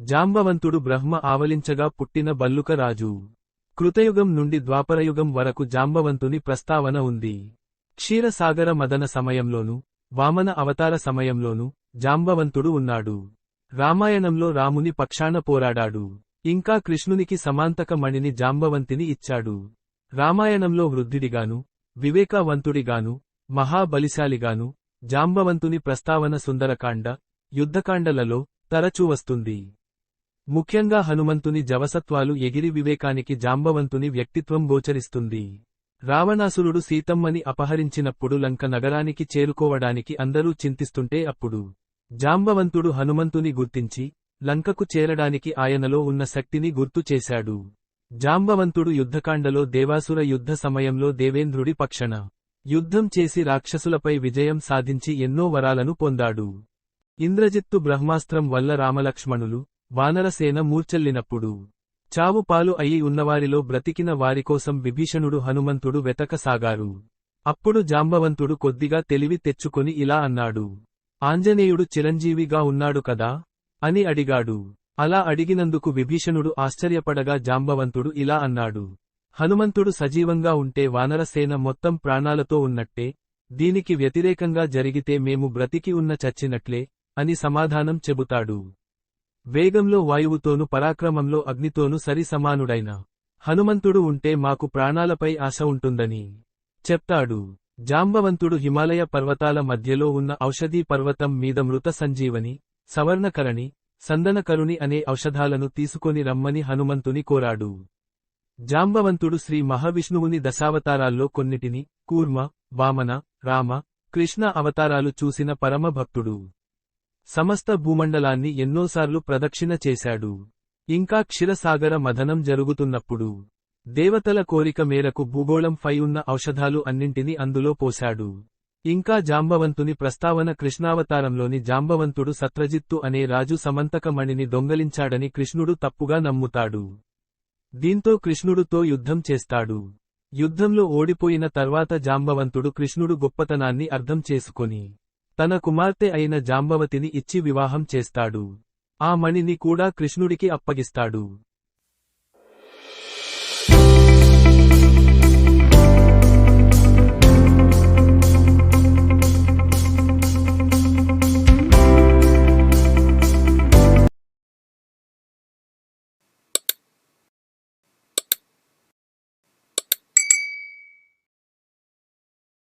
జాంబవంతుడు బ్రహ్మ ఆవలించగా పుట్టిన బల్లుకరాజు కృతయుగం నుండి ద్వాపరయుగం వరకు జాంబవంతుని ప్రస్తావన ఉంది. క్షీరసాగర మదన సమయంలోను వామన అవతార సమయంలోను జాంబవంతుడు ఉన్నాడు. రామాయణంలో రాముని పక్షాన పోరాడాడు. ఇంకా కృష్ణునికి సమాంతక మణిని జాంబవంతిని ఇచ్చాడు. రామాయణంలో వృద్ధుడిగాను వివేకవంతుడిగాను మహాబలిశాలిగాను జాంబవంతుని ప్రస్తావన సుందరకాండ యుద్ధకాండలలో తరచూ వస్తుంది. ముఖ్యంగా హనుమంతుని జవసత్వాలు ఎగిరి వివేకానికి జాంబవంతుని వ్యక్తిత్వం గోచరిస్తుంది. రావణాసురుడు సీతమ్మని అపహరించినప్పుడు లంక నగరానికి చేరుకోవడానికి అందరూ చింతిస్తుంటే అప్పుడు జాంబవంతుడు హనుమంతుని గుర్తించి లంకకు చేరడానికి ఆయనలో ఉన్న శక్తిని గుర్తు చేశాడు. జాంబవంతుడు యుద్ధకాండలో దేవాసుర యుద్ధ సమయంలో దేవేంద్రుడి పక్షణ యుద్ధం చేసి రాక్షసులపై విజయం సాధించి ఎన్నో వరాలను పొందాడు. ఇంద్రజిత్తు బ్రహ్మాస్త్రం వల్ల రామలక్ష్మణులు వానరసేన మూర్చెల్లినప్పుడు చావుపాలు అయి ఉన్నవారిలో బ్రతికిన వారికోసం విభీషణుడు హనుమంతుడు వెతకసాగారు అప్పుడు జాంబవంతుడు కొద్దిగా తెలివి తెచ్చుకొని ఇలా అన్నాడు. ఆంజనేయుడు చిరంజీవిగా ఉన్నాడు కదా? అని అడిగాడు. అలా అడిగినందుకు విభీషణుడు ఆశ్చర్యపడగా జాంబవంతుడు ఇలా అన్నాడు. హనుమంతుడు సజీవంగా ఉంటే వానరసేన మొత్తం ప్రాణాలతో ఉన్నట్టే దీనికి వ్యతిరేకంగా జరిగితే మేము బ్రతికి ఉన్న చచ్చినట్లే అని సమాధానం చెబుతాడు. వేగంలో వాయువుతోను పరాక్రమంలో అగ్నితోను సరి సమానుడైన హనుమంతుడు ఉంటే మాకు ప్రాణాలపై ఆశ ఉంటుందని చెప్తాడు. జాంబవంతుడు హిమాలయ పర్వతాల మధ్యలో ఉన్న ఔషధీ పర్వతం మీద మృత సంజీవని సవర్ణకరణి సందనకరుణి అనే ఔషధాలను తీసుకొని రమ్మని హనుమంతుని కోరాడు. జాంబవంతుడు శ్రీ మహావిష్ణువుని దశావతారాల్లో కొన్నిటిని కూర్మ వామన రామ కృష్ణ అవతారాలు చూసిన పరమభక్తుడు. సమస్త భూమండలాన్ని ఎన్నోసార్లు ప్రదక్షిణ చేశాడు. ఇంకా క్షీరసాగర మథనం జరుగుతున్నప్పుడు దేవతల కోరిక మేరకు భూగోళంపై ఉన్న ఔషధాలు అన్నింటినీ అందులో పోశాడు. ఇంకా జాంబవంతుని ప్రస్తావన కృష్ణావతారంలోని జాంబవంతుడు సత్రజిత్తు అనే రాజు సమంతకమణిని దొంగలించాడని కృష్ణుడు తప్పుగా నమ్ముతాడు. దీంతో కృష్ణుడుతో యుద్ధం చేస్తాడు. యుద్ధంలో ఓడిపోయిన తర్వాత జాంబవంతుడు కృష్ణుడు గొప్పతనాన్ని అర్థం చేసుకొని తన కుమార్తె అయిన జాంబవతిని ఇచ్చి వివాహం చేస్తాడు. ఆ మణిని కూడా కృష్ణుడికి అప్పగిస్తాడు.